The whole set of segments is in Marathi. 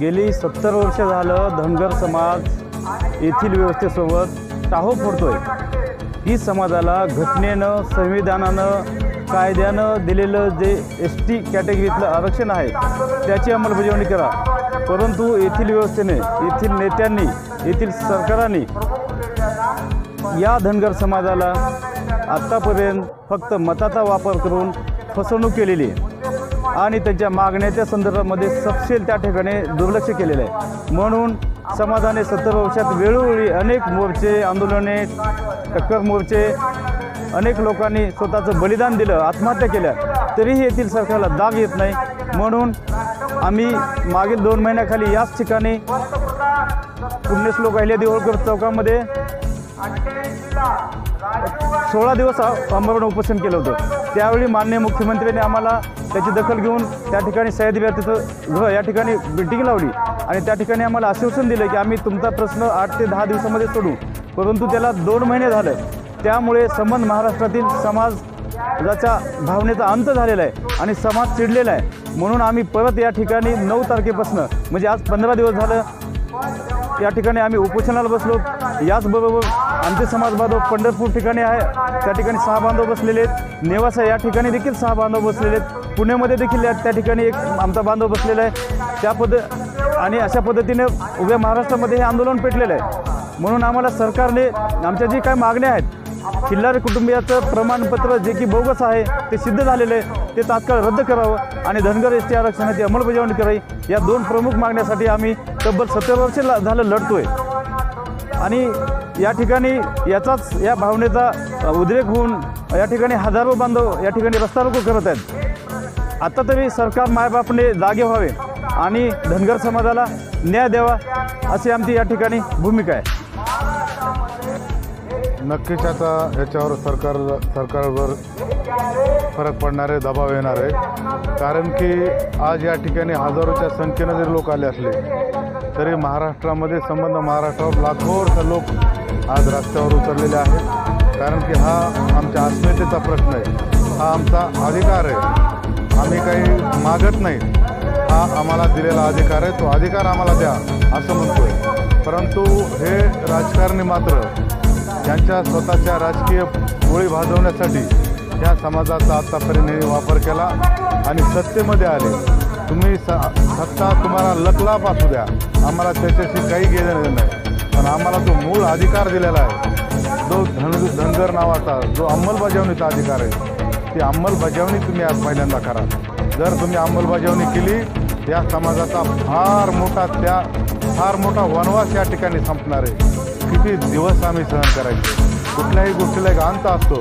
गेली सत्तर वर्ष झालं धनगर समाज येथील व्यवस्थेसोबत टाहो फोडतोय. ही समाजाला घटनेनं संविधानानं कायद्यानं दिलेलं जे एस टी कॅटेगरीतलं आरक्षण आहे त्याची अंमलबजावणी करा. परंतु येथील व्यवस्थेने येथील नेत्यांनी येथील सरकारांनी या धनगर समाजाला आत्तापर्यंत फक्त मताचा वापर करून फसवणूक केलेली आहे. आणि त्यांच्या मागण्याच्या संदर्भामध्ये सपशेल त्या ठिकाणी दुर्लक्ष केलेलं आहे. म्हणून समाजाने सत्तर वर्षात वेळोवेळी अनेक मोर्चे आंदोलने टक्कर मोर्चे अनेक लोकांनी स्वतःचं बलिदान दिलं आत्महत्या केल्या तरीही येथील सरकारला दाग येत नाही. म्हणून आम्ही मागील दोन महिन्याखाली याच ठिकाणी पुण्यश्लोक अहिल्या देवळकर चौकामध्ये. सोळा दिवस आ- उपोषण केलं होतं. त्यावेळी माननीय मुख्यमंत्र्यांनी आम्हाला त्याची दखल घेऊन त्या ठिकाणी सह्याद्री तिथं घ या ठिकाणी मिटिंग लावली. आणि त्या ठिकाणी आम्हाला आश्वासन दिलं की आम्ही तुमचा प्रश्न आठ ते दहा दिवसामध्ये सोडू. परंतु त्याला दोन महिने झालं. त्यामुळे संबंध महाराष्ट्रातील समाजाच्या भावनेचा अंत झालेला आहे आणि समाज चिडलेला आहे. म्हणून आम्ही परत या ठिकाणी नऊ तारखेपासून म्हणजे आज पंधरा दिवस झालं या ठिकाणी आम्ही उपोषणाला बसलो. याचबरोबर आमचे समाज बांधव पंढरपूर ठिकाणी आहे. त्या ठिकाणी सहा बांधव बसलेले आहेत. नेवासा या ठिकाणी देखील सहा बांधव बसलेले आहेत. पुण्यामध्ये देखील या त्या ठिकाणी एक आमचा बांधव बसलेला आहे. त्या पद्ध आणि अशा पद्धतीने उभ्या महाराष्ट्रामध्ये हे आंदोलन पेटलेलं आहे. म्हणून आम्हाला सरकारने आमच्या जी काय मागण्या आहेत खिल्लारी कुटुंबियाचं प्रमाणपत्र जे की बोगस आहे ते सिद्ध झालेलं आहे. ते तात्काळ रद्द करावं आणि धनगर एस टी आरक्षणाची अंमलबजावणी करावी. या दोन प्रमुख मागण्यासाठी आम्ही तब्बल सत्तर वर्ष ला- झालं लढतोय. आणि या ठिकाणी याचाच या भावनेचा उद्रेक होऊन या ठिकाणी हजारो बांधव या ठिकाणी रस्ता रोको करत आहेत. आता तरी सरकार मायबापने जागे व्हावे आणि धनगर समाजाला न्याय द्यावा अशी आमची या ठिकाणी भूमिका आहे. नक्कीच आता याच्यावर सरकार सरकारवर फरक पडणारे दबाव येणार आहे. कारण की आज या ठिकाणी हजारोच्या संख्येनं जरी लोक आले असले तरी महाराष्ट्रामध्ये संबंध महाराष्ट्रावर लाखोर लोक आज रस्त्यावर उतरलेले आहेत. कारण की हा आमच्या अस्मितेचा प्रश्न आहे. हा आमचा अधिकार आहे. आम्ही काही मागत नाही. हा आम्हाला दिलेला अधिकार आहे. तो अधिकार आम्हाला द्या असं म्हणतोय. परंतु हे राजकारणी मात्र यांच्या स्वतःच्या राजकीय गोळी भाजवण्यासाठी या समाजाचा आत्तापर्यंत वापर केला आणि सत्तेमध्ये आले. तुम्ही स सत्ता तुम्हाला लकलाप असू द्या. आम्हाला त्याच्याशी काही घेणं नाही. पण आम्हाला जो मूळ अधिकार दिलेला आहे. जो धन धनगर नावाचा जो अंमलबजावणीचा अधिकार आहे ती अंमलबजावणी तुम्ही आज पहिल्यांदा करा. जर तुम्ही अंमलबजावणी केली या समाजाचा फार मोठा त्या फार मोठा वनवास या ठिकाणी संपणार आहे. किती दिवस आम्ही सहन करायचे? कुठल्याही गोष्टीला एक अंत असतो.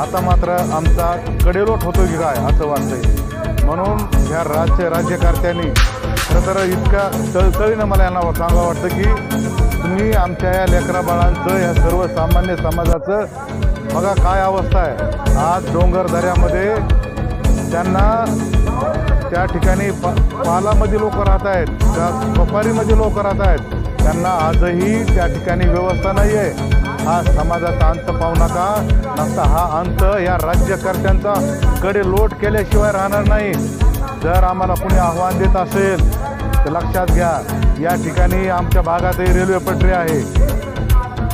आता मात्र आमचा कडेलोट होतो की काय असं वाटतंय. म्हणून ह्या राज्य राज्यकर्त्यांनी खरं तर इतक्या तळतळीनं मला यांना सांगावं वाटतं की तुम्ही आमच्या या लेकरा बाळांचं ह्या सर्वसामान्य समाजाचं बघा काय अवस्था आहे. आज डोंगर दऱ्यामध्ये त्यांना त्या ठिकाणी पा पालामध्ये लोक राहत आहेत. त्या सफारीमध्ये लोक राहत आहेत. त्यांना आजही त्या ठिकाणी व्यवस्था नाही आहे हा समाजाचा अंत पाहू नका. नसता हा अंत या राज्यकर्त्यांचा कडे लोट केल्याशिवाय राहणार नाही. जर आम्हाला कुणी आव्हान देत असेल तर लक्षात घ्या या ठिकाणी आमच्या भागातही रेल्वे पटरी आहे.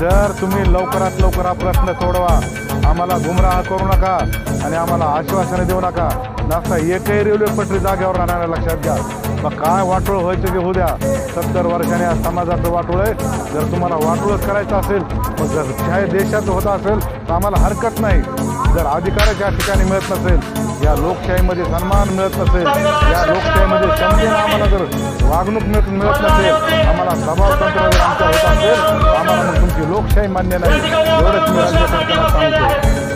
जर तुम्ही लवकरात लवकर हा प्रश्न सोडवा आम्हाला गुमराह करू नका आणि आम्हाला आश्वासनं देऊ नका. नसता एकही रेल्वे पटरी जागेवर राहणार लक्षात घ्या. मग काय वाटोळ व्हायचं की होऊ द्या. सत्तर वर्षाने या समाजाचं वाटोळ आहे. जर तुम्हाला वाटोळच करायचं असेल मग जर शाही देशाचं होत असेल तर आम्हाला हरकत नाही. जर अधिकारच या ठिकाणी मिळत नसेल या लोकशाहीमध्ये सन्मान मिळत नसेल या लोकशाहीमध्ये समजून आम्हाला जर वागणूक मिळत मिळत नसेल आम्हाला दबाव तंत्र जर आमचं होत असेल आम्हाला मग तुमची लोकशाही मान्य नाही. एवढंच मी राज्य सरकारला सांगतो.